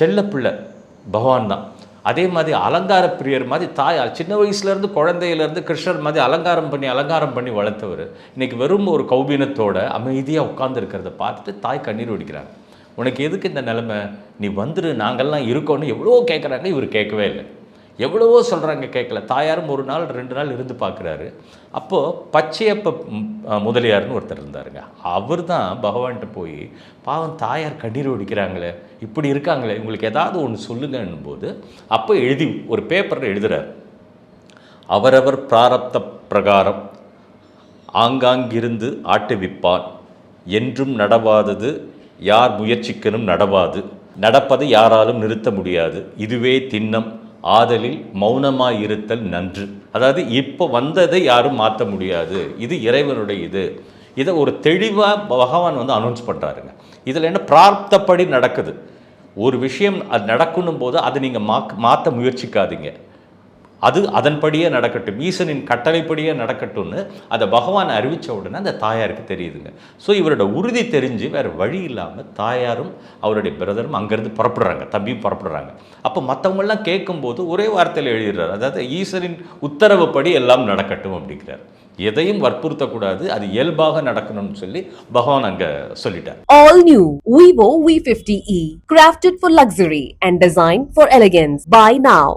செல்லப்பிள்ளை பகவான் தான். அதே மாதிரி அலங்கார பிரியர் மாதிரி தாய் சின்ன வயசுலேருந்து குழந்தையிலேருந்து கிருஷ்ணர் மாதிரி அலங்காரம் பண்ணி அலங்காரம் பண்ணி வளர்த்தவர். இன்றைக்கி வெறும் ஒரு கௌபீனத்தோட அமைதியாக உட்காந்துருக்கிறத பார்த்துட்டு தாய் கண்ணீர் வடிக்கிறாங்க. உனக்கு எதுக்கு இந்த நிலமை? நீ வந்துரு நாங்கள்லாம் இருக்கோன்னு எவ்வளோ கேட்குறாங்க இவர் கேட்கவே இல்லை. எவ்வளவோ சொல்கிறாங்க கேட்கல. தாயாரும் ஒரு நாள் ரெண்டு நாள் இருந்து பார்க்குறாரு. அப்போது பச்சையப்ப முதலியார்னு ஒருத்தர் இருந்தாருங்க. அவர் தான் பகவான்கிட்ட போய் பாவம் தாயார் கண்ணீர் ஒடிக்கிறாங்களே இப்படி இருக்காங்களே உங்களுக்கு ஏதாவது ஒன்று சொல்லுங்கன்னும் போது அப்போ எழுதி ஒரு பேப்பரில் எழுதுகிறார் அவரவர் பிராரப்த பிரகாரம் ஆங்காங்கிருந்து ஆட்டுவிப்பான் என்றும் நடவாதது யார் முயற்சிக்கணும் நடவாது நடப்பதை யாராலும் நிறுத்த முடியாது இதுவே திண்ணம் ஆதலில் மௌனமாயிருத்தல் நன்று. அதாவது இப்போ வந்ததை யாரும் மாற்ற முடியாது. இது இறைவனுடைய இது. இதை ஒரு தெளிவாக பகவான் வந்து அனௌன்ஸ் பண்ணுறாருங்க இதில் என்ன பிரார்த்தப்படி நடக்குது. ஒரு விஷயம் அது நடக்கணும் போது அதை நீங்கள் மா மாற்ற முயற்சிக்காதீங்க. அது அதன்படியே நடக்கட்டும். ஈசனின் கட்டளைப்படியே நடக்கட்டும்னு அதை பகவான் அறிவித்த உடனே அந்த தாயாருக்கு தெரியுதுங்க. ஸோ இவரோட உறுதி தெரிஞ்சு வேறு வழி இல்லாமல் தாயாரும் அவருடைய பிரதரும் அங்கேருந்து புறப்படுறாங்க. தம்பியும் புறப்படுறாங்க. அப்போ மற்றவங்கெல்லாம் கேட்கும்போது ஒரே வார்த்தையில் எழுதிடுறாரு. அதாவது ஈசனின் உத்தரவுப்படி எல்லாம் நடக்கட்டும் அப்படிங்கிறார். எதையும் வற்புறுத்தக்கூடாது. அது இயல்பாக நடக்கணும்னு சொல்லி பகவான் அங்க சொல்லிட்டார். All new Vivo V50e, crafted for luxury and designed for elegance. Buy now